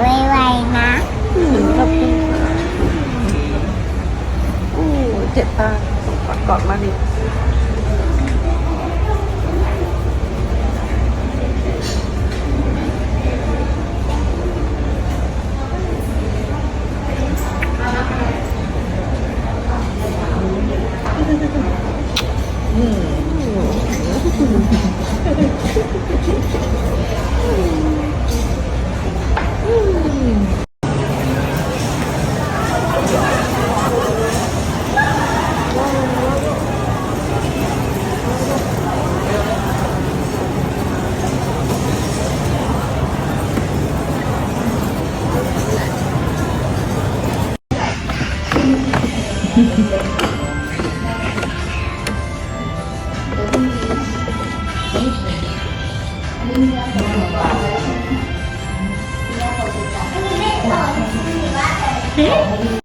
ไวๆนะขอบคุณโอ้เจ็บตากอดมาดิ嗯。 네?